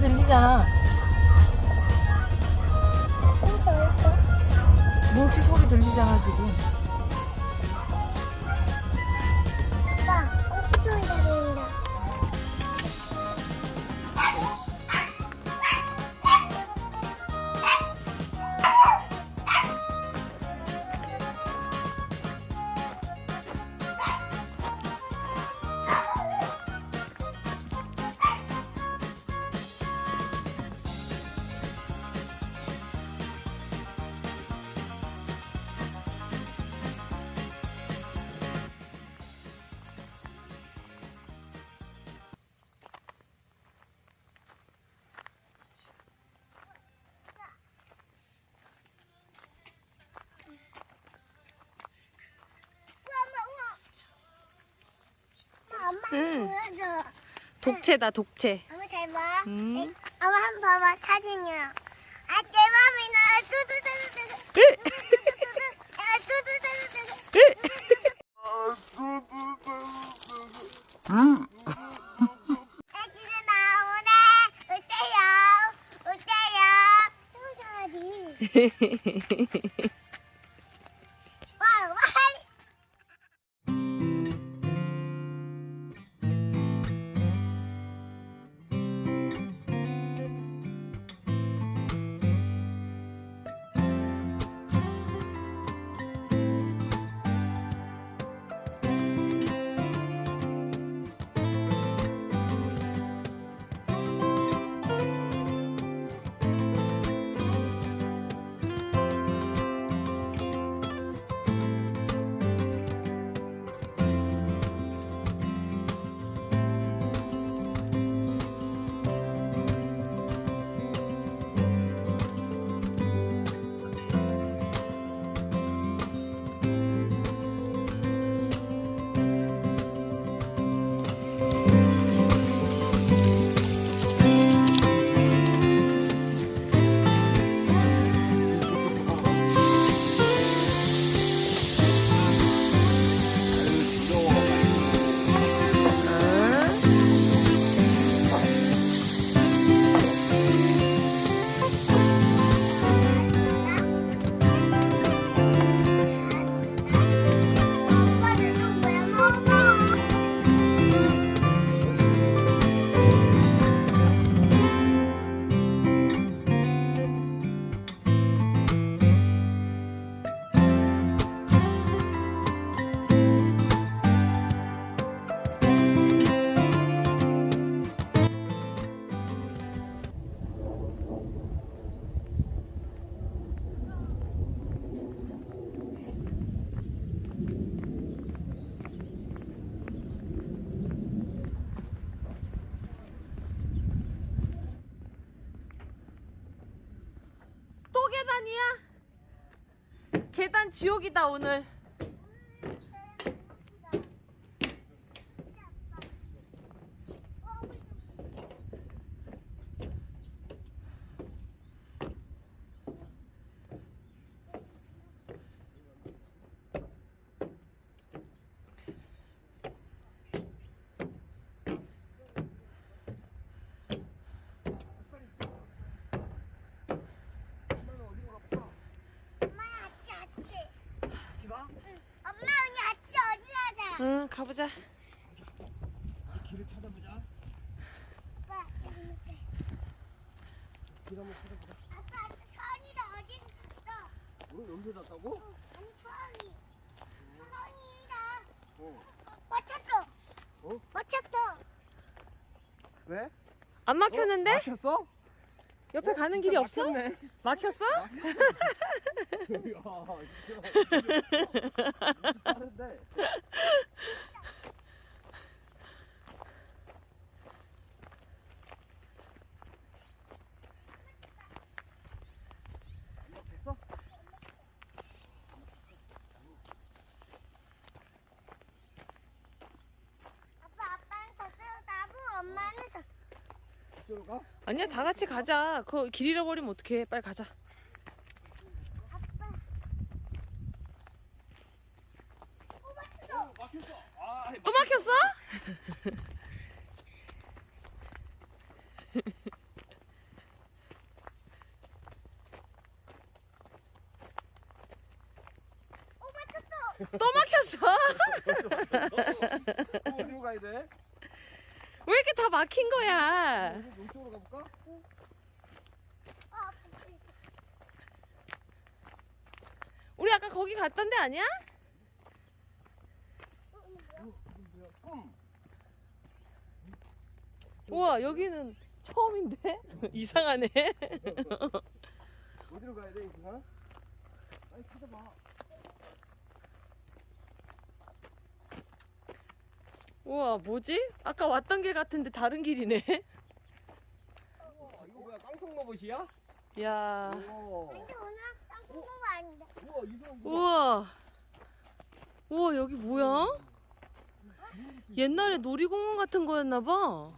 들리잖아. 꽁치 어딨어? 뭉치 소리 들리잖아 지금. 응. 보여줘. 독채다 독채. 엄마 잘 봐. 음. 엄마 한 번 봐봐 사진이야. 아. 으! 아, 뚜두두두두. 아기가 지옥이다 오늘. 엄마 아치 아치. 엄마 언니 아치 어디 가보자. 길을 찾아보자. 아빠. 길 한번 찾아보자. 아빠 선이도 어디 갔어? 오늘 연필 났다고? 아니 선이. 선이다. 어. 맞췄어. 어? 맞췄어. 왜? 안 막혔는데? 막혔어? 옆에 가는 길이 없어? 막혔네. 막혔어? 야, 진짜 빠른데. 가? 아니야 다 같이 가자 그거 길 잃어버리면 어떡해 빨리 가자 막혔어. 또 막혔어? 또 막혔어? 어디로 가야 돼? 왜 이렇게 다 막힌 거야? 여기 이쪽으로 가볼까? 어, 우리 아까 거기 갔던 데 아니야? 꿈. 우와 여기는 처음인데 이상하네. 어디로 가야 돼? 빨리 찾아봐. 우와 뭐지? 아까 왔던 길 같은데 다른 길이네. 우와? 깡통 로봇이야? 야 우와. 근데 오늘 땅큰거 아닌데. 우와. 이거. 우와 우와 여기 뭐야? 옛날에 놀이공원 같은 거였나 봐. 우와.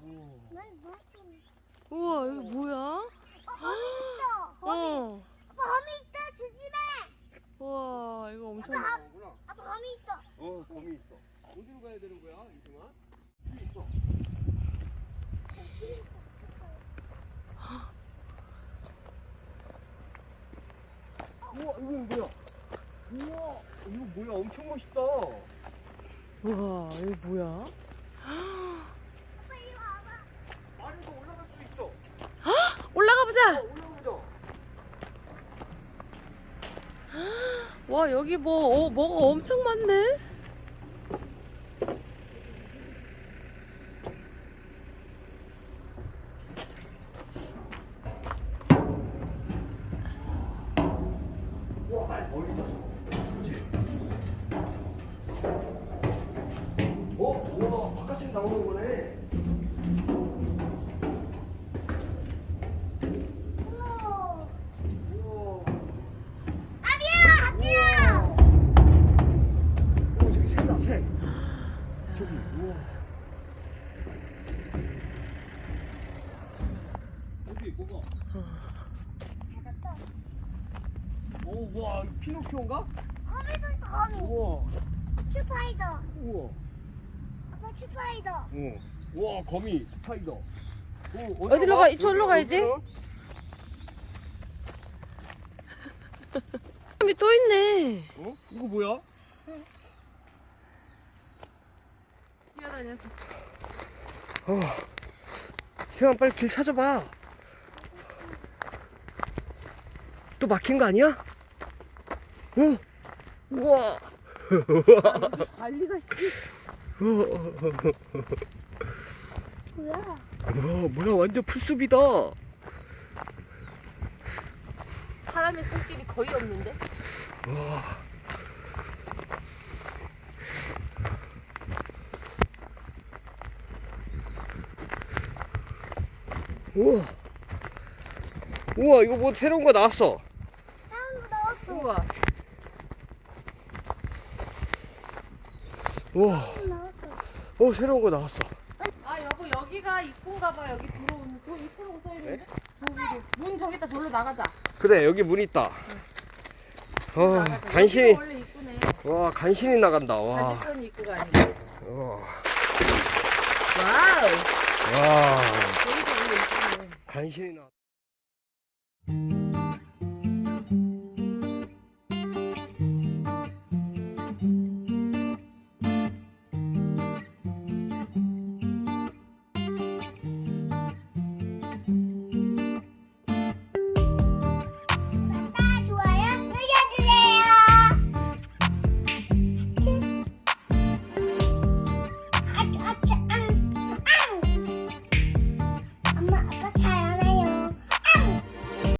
난 무슨? 우와 여기 뭐야? 어, 거미 있어. 거미. 어. 아빠 거미 있다. 조심해. 우와 이거 엄청 아빠, 거미 있어. 어, 거미 있어. 어디로 가야 되는 거야, 이승아? 여기 있어. 우와, 이거 뭐야? 우와, 이거 뭐야? 엄청 멋있다. 우와 이거 뭐야? 아래서 올라갈 수 있어. 올라가 어, 보자. 올라오자. 와 여기 뭐 어, 뭐가 엄청 많네. 멀리다. 그지? 어, 우와, 바깥에 나오는 거네. 우와. 우와. 아비야, 아비야. 어, 저기 새다, 새. 저기, 우와. 어디, 뭐가? 잡았어. 오, 와, 이 거 피노키오인가? 거미도 있어, 거미. 우와, 슈파이더. 우와. 아빠 슈파이더. 어. 우와, 거미, 스파이더. 오, 어디로 가? 저기로 가야지. 사람이 또 있네. 어? 이거 뭐야? 뛰어다녀서. 어. 세영 빨리 길 찾아봐. 또 막힌 거 아니야? 어? 우와. 관리가 씨. 뭐야? 우와, 뭐야, 완전 풀숲이다. 사람의 손길이 거의 없는데. 우와. 우와. 우와, 이거 뭐 새로운 거 나왔어. 다른 거 나왔어. 우와. 우와. 어, 새로운 거 나왔어. 아 여보 여기가 입구인가 봐 여기 들어오는 저 입구라고 써있는데? 저기 문 저기다 절로 나가자 그래, 여기 문 있다. 어, 나가자. 간신히, 원래 입구네 와, 간신히 나간다. 와. 반대편 입구가 아니고 와. 와우 와. 여기가 원래 입구네 간신히 나.